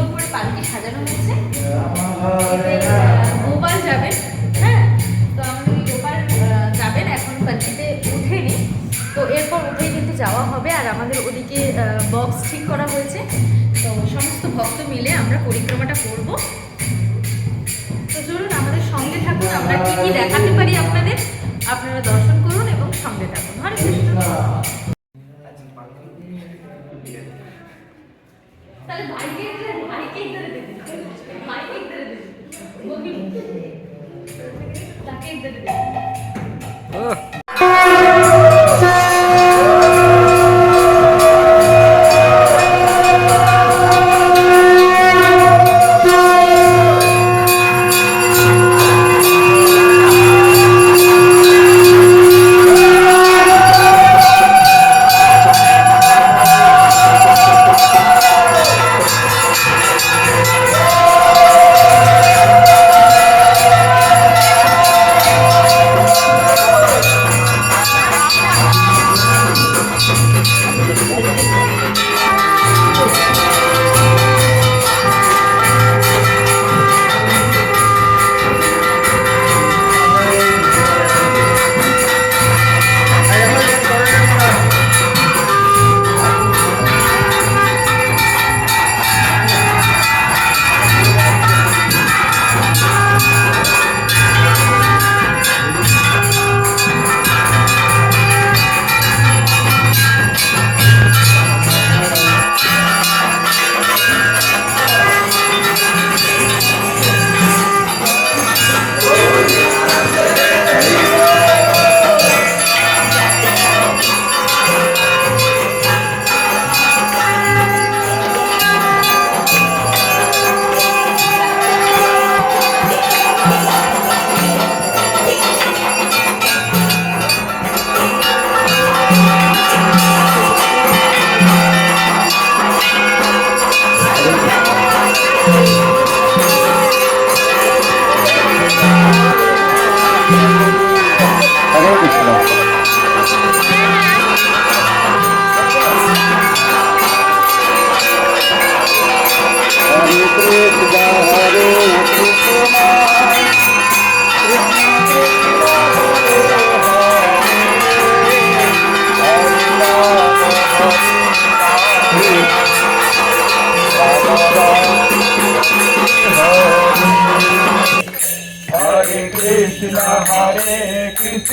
সুন্দর করে পালকি সাজানো হয়েছে। গোপাল যাবেন হ্যাঁ তো আপনি গোপাল যাবেন। এখন পালকিতে উঠেনি। তো এরপর উঠে কিন্তু যাওয়া হবে। আর আমাদের ওদিকে বক্স ঠিক করা হয়েছে। তো সমস্ত ভক্ত মিলে আমরা পরিক্রমাটা করব। তো চলুন আমাদের সঙ্গে থাকুন। আমরা কী কী দেখাতে পারি আপনাদের?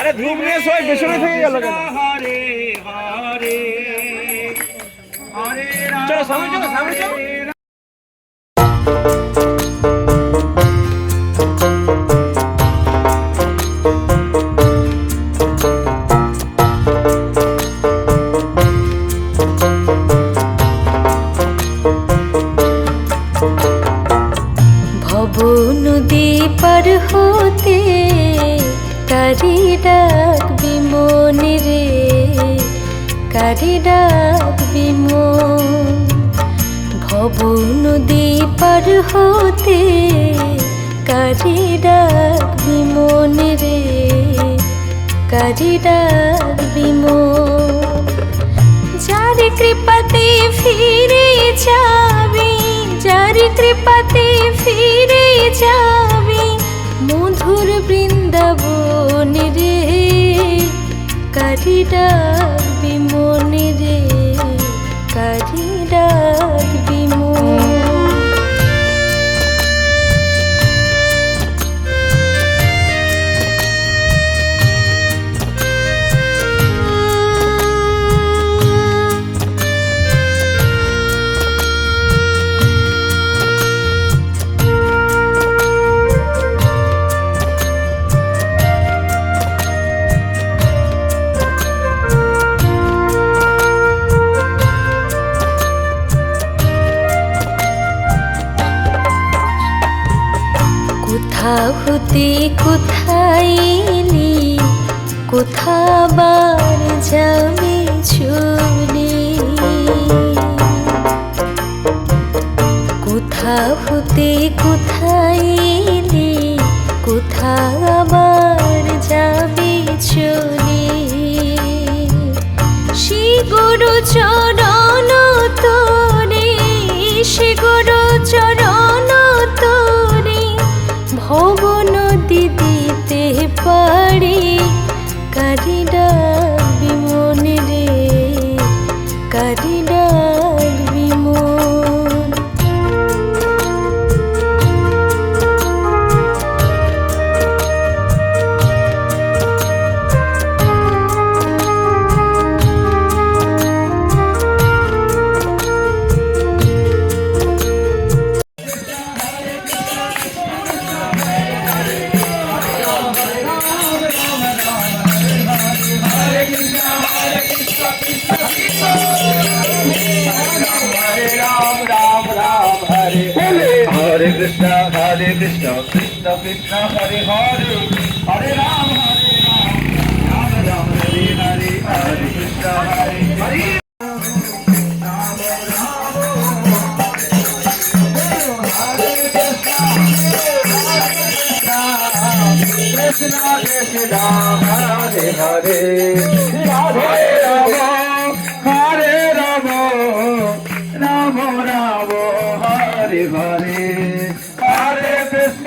আরে ধ্রুব নিয়ে সবাই পেছনে চলো সামনে চলো সামনে চলো। কারি ডাক বিমনে রে, কারি ডাক বিমন। ভব নদী পার হতে কারি ডাক বিমনে রে, কারি ডাক বিমন। যার কৃপাতে ফিরে যাবি, যার কৃপাতে ফিরে কারি এলি কোথাবার যাবে চলে কোথা হতে কোথায় এলি? কোথা আবার যাবে চলে চরণ তোরে শ্রী চরণ Hari Hari Hari Rama Hari Rama Rama Rama Hari Hari Hari Krishna Hari Hari Krishna Krishna Hare Hare Radhe Rama Hare Rama Rama Rama Hare Hare Hare Krishna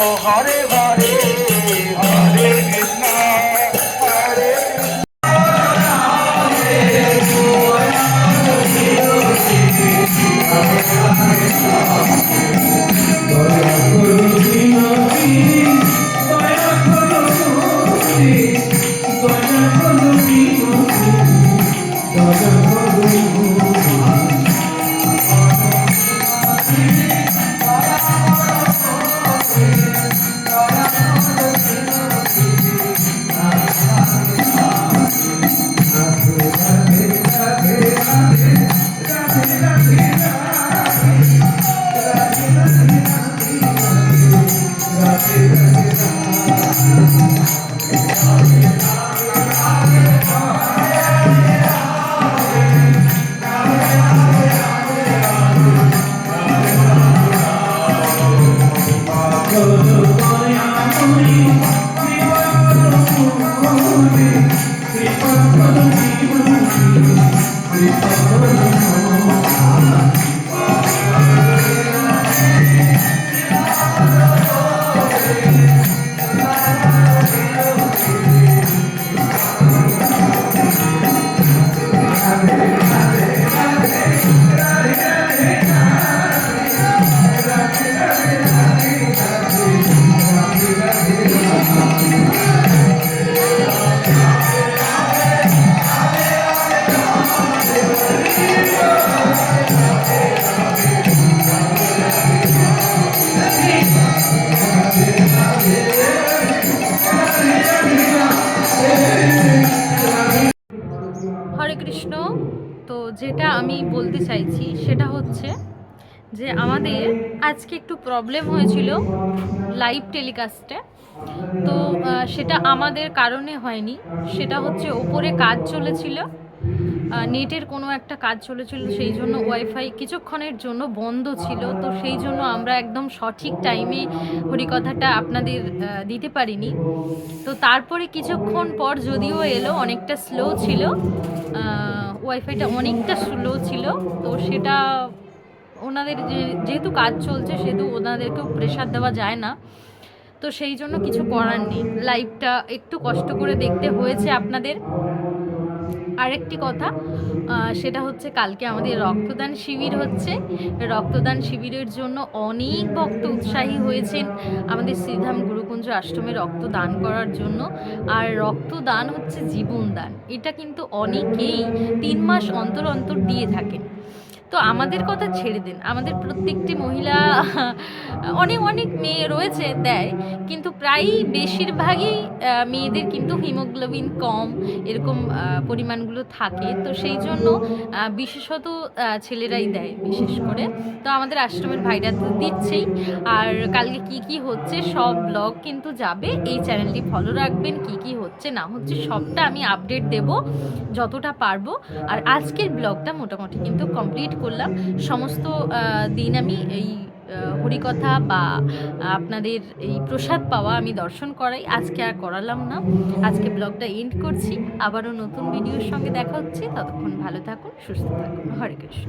so Thank you. চাইছি সেটা হচ্ছে যে আমাদের আজকে একটু প্রবলেম হয়েছিল লাইভ টেলিকাস্টে তো সেটা আমাদের কারণে হয়নি। সেটা হচ্ছে ওপরে কাজ চলেছিল। নেটের কোনো একটা কাজ চলেছিল, সেই জন্য ওয়াইফাই কিছুক্ষণের জন্য বন্ধ ছিল। তো সেই জন্য আমরা একদম সঠিক টাইমে হরিকথাটা আপনাদের দিতে পারিনি। তো তারপরে কিছুক্ষণ পর যদিও এলো, অনেকটা স্লো ছিল। ওয়াইফাইটা অনেকটা স্লো ছিল, তো সেটা ওনাদের যেহেতু কাজ চলছে, সেহেতু ওনাদেরকেও প্রেশার দেওয়া যায় না। তো সেই জন্য কিছু করার নেই। লাইভটা একটু কষ্ট করে দেখতে হয়েছে আপনাদের। আরেকটি কথা সেটা হচ্ছে কালকে আমাদের রক্তদান শিবির হচ্ছে। রক্তদান শিবিরের জন্য অনেক ভক্ত উৎসাহী হয়েছেন আমাদের শ্রীধাম গুরুকুঞ্জ আশ্রমে রক্তদান করার জন্য। আর রক্তদান হচ্ছে জীবনদান। এটা কিন্তু অনেকেই তিন মাস অন্তর অন্তর দিয়ে থাকেন। তো আমাদের কথা ছেড়ে দিন। আমাদের প্রত্যেকটি মহিলা অনেক অনেক মেয়ে রয়েছে, দেয়। কিন্তু প্রায়ই বেশিরভাগই মেয়েদের কিন্তু হিমোগ্লোবিন কম এরকম পরিমাণগুলো থাকে। তো সেই জন্য বিশেষত ছেলেরাই দেয় বিশেষ করে। তো আমাদের আশ্রমের ভাইরা তো দিচ্ছেই। আর কালকে কি কি হচ্ছে সব ব্লগ কিন্তু যাবে। এই চ্যানেলটি ফলো রাখবেন, কি কি হচ্ছে, না হচ্ছে সবটা আমি আপডেট দেব, যতটা পারব। আর আজকের ব্লগটা মোটামুটি কিন্তু কমপ্লিট করলাম। সমস্ত দিন আমি এই হরিকথা বা আপনাদের এই প্রসাদ পাওয়া আমি দর্শন করাই। আজকে আর করালাম না। আজকে ব্লগটা এন্ড করছি। আবারও নতুন ভিডিওর সঙ্গে দেখা হচ্ছে। ততক্ষণ ভালো থাকুন, সুস্থ থাকুন। হরে কৃষ্ণ।